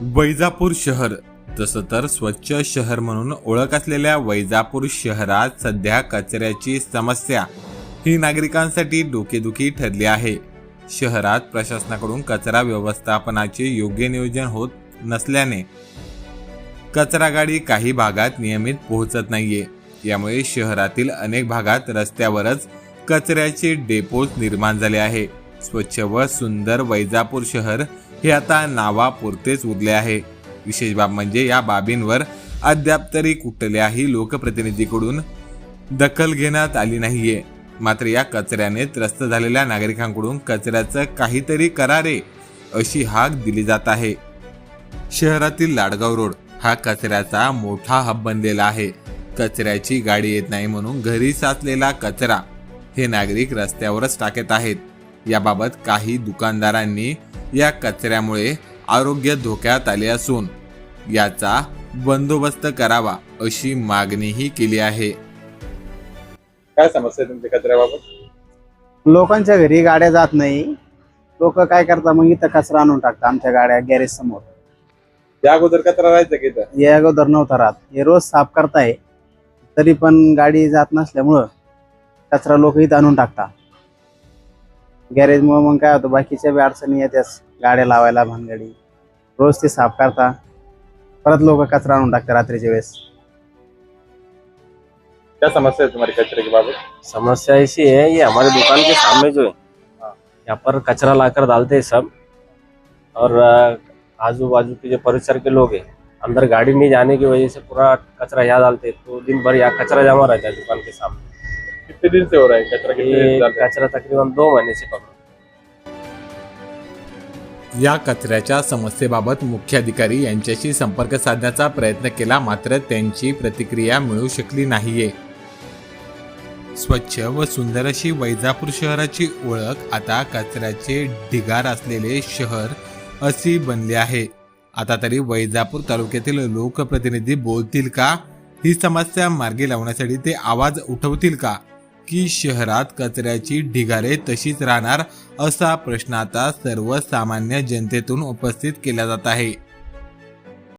वैजापूर शहर तसं तर स्वच्छ शहर म्हणून ओळख असलेल्या वैजापूर शहरात सध्या कचऱ्याची समस्या ही नागरिकांसाठी डोकेदुखी ठरली आहे. शहरात प्रशासनाकडून कचरा व्यवस्थापनाचे योग्य नियोजन होत नसल्याने कचरा गाडी काही भागात नियमित पोहोचत नाहीये. यामुळे शहरातील अनेक भागात रस्त्यावरच कचऱ्याचे डेपोज निर्माण झाले आहे. स्वच्छ व सुंदर वैजापूर शहर हे आता नावापुरतेच उरले आहे. विशेष बाब म्हणजे या बाबींवर अद्याप तरी कुठल्याही लोकप्रतिनिधीकडून दखल घेण्यात आली नाहीये. मात्र या कचऱ्याने त्रस्त झालेल्या नागरिकांकडून कचऱ्याचं काहीतरी करारे अशी हाक दिली जात आहे. शहरातील लाडगाव रोड हा कचऱ्याचा मोठा हब बनलेला आहे. कचऱ्याची गाडी येत नाही म्हणून घरी साचलेला कचरा हे नागरिक रस्त्यावरच टाकत आहेत. याबाबत काही दुकानदारांनी या कचऱ्यामुळे आरोग्य धोक्यात आले असून याचा बंदोबस्त करावा अशी मागणीही केली आहे. काय समस्या आहे तुमच्या कचऱ्याबाबत? लोकांच्या घरी गाड्या जात नाही. लोक काय करतात मग इथं कचरा आणून टाकतात आमच्या गाड्या गॅरेज समोर. या अगोदर कचरा राहायचा की इथं? हे अगोदर नव्हता राहत. हे रोज साफ करताय. तरी पण गाडी जात नसल्यामुळं कचरा लोक इथं आणून टाकतात. गॅरेजमुळे मग काय होतं बाकीच्या बी अडचणी येत्याच गाड्या लावायला भानगाडी. रोज ते साफ़ करता. परत लोक कचरा आणून टाकतात रात्रीच्या वेळेस. क्या समस्या है तुम्हारी कचरे के बाबत? समस्या ऐसी है ये हमारे दुकान के सामने जो है. यहाँ पर कचरा लाकर डालते हैं सब. और आजू बाजू के जो परिसर के लोग हैं अंदर गाड़ी नहीं जाने की वजह से पूरा कचरा यहाँ डालते हैं तो दिन भर यहाँ कचरा जमा रहता है दुकान के सामने. कितने दिन से हो रहा है कचरा कितने दिन ये हैं? कचरा तकरीबन दो महीने से पकड़ो या कचऱ्याच्या समस्येबाबत मुख्याधिकारी यांच्याशी संपर्क साधण्याचा प्रयत्न केला मात्र त्यांची प्रतिक्रिया मिळू शकली नाहीये. स्वच्छ व सुंदर अशी वैजापूर शहराची ओळख आता कचऱ्याचे ढिगार असलेले शहर अशी बनली आहे. आता तरी वैजापूर तालुक्यातील लोकप्रतिनिधी बोलतील का? ही समस्या मार्गी लावण्यासाठी ते आवाज उठवतील का? की शहरात कचऱ्याची ढिगारे तशीच राहणार असा प्रश्न आता सर्वसामान्य जनतेतून उपस्थित केला जात आहे.